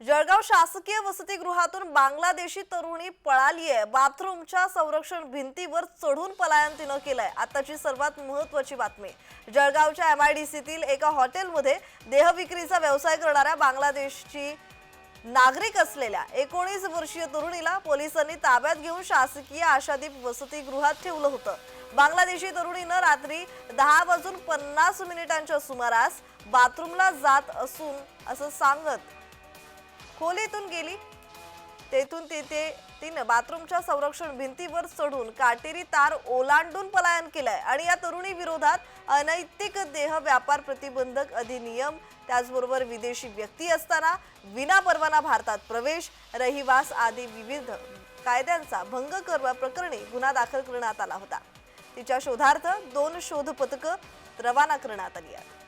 जळगाव शासकीय वसतिगृहातून बांगलादेशी तरुणी पळाली आहे बाथरूमच्या संरक्षण भिंतीवर चढून पलायन तिनं केलंय. आताची सर्वात महत्वाची बातमी. जळगावच्या एम आय डी सीतील एका हॉटेलमध्ये देहविक्रीचा व्यवसाय करणाऱ्या बांगलादेशची नागरिक असलेल्या एकोणीस वर्षीय तरुणीला पोलिसांनी ताब्यात घेऊन शासकीय आशादीप वसतिगृहात ठेवलं होतं. बांगलादेशी तरुणीनं रात्री दहा वाजून पन्नास मिनिटांच्या सुमारास बाथरूमला जात असून असं सांगत खोलीतून गेली. तेथून तिथे तिनं बाथरूमच्या संरक्षण भिंतीवर चढून काटेरी तार ओलांडून पलायन केलंय आणि या तरुणी विरोधात अनैतिक देह व्यापार प्रतिबंधक अधिनियम त्याचबरोबर विदेशी व्यक्ती असताना विना परवाना भारतात प्रवेश रहिवास आदी विविध कायद्यांचा भंग करवा प्रकरणी गुन्हा दाखल करण्यात आला होता. तिच्या शोधार्थ दोन शोध पथकं रवाना करण्यात आली आहेत.